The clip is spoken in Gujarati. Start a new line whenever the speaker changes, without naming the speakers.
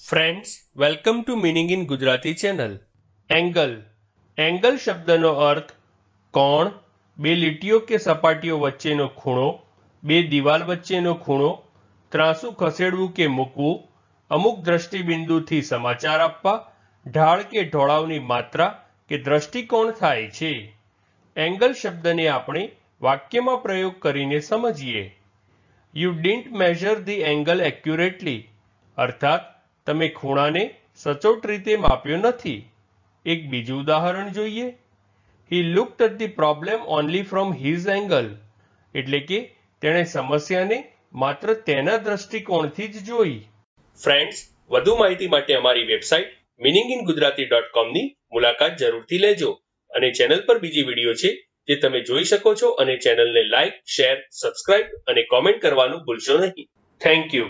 Friends welcome to meaning in Gujarati channel angle angle શબ્દનો અર્થ કોણ, બે લીટીઓ કે સપાટીઓ વચ્ચેનો ખૂણો, બે દિવાલ વચ્ચેનો ખૂણો, ત્રાસું ખસેડવું કે મૂકવું, અમુક દ્રષ્ટિબિંદુથી સમાચાર આપવા, ઢાળ કે ઢોળાવની માત્રા કે દ્રષ્ટિકોણ થાય છે. એંગલ શબ્દને આપણે વાક્યમાં પ્રયોગ કરીને સમજીએ. You didn't measure the angle accurately અર્થાત તમે ખૂણાને સચોટ રીતે માપ્યો નથી. એક બીજું ઉદાહરણ જોઈએ. He looked at the problem only from his angle એટલે કે તેણે સમસ્યાને માત્ર તેના દ્રષ્ટિકોણથી જ જોઈ. ફ્રેન્ડ્સ વધુ માહિતી માટે અમારી website meaning in Gujarati dot કોમની મુલાકાત જરૂરથી લેજો અને ચેનલ પર બીજી વીડિયો છે જે તમે જોઈ શકો છો અને ચેનલને લાઇક શેર સબસ્ક્રાઇબ અને કોમેન્ટ કરવાનું ભૂલશો નહીં. Thank you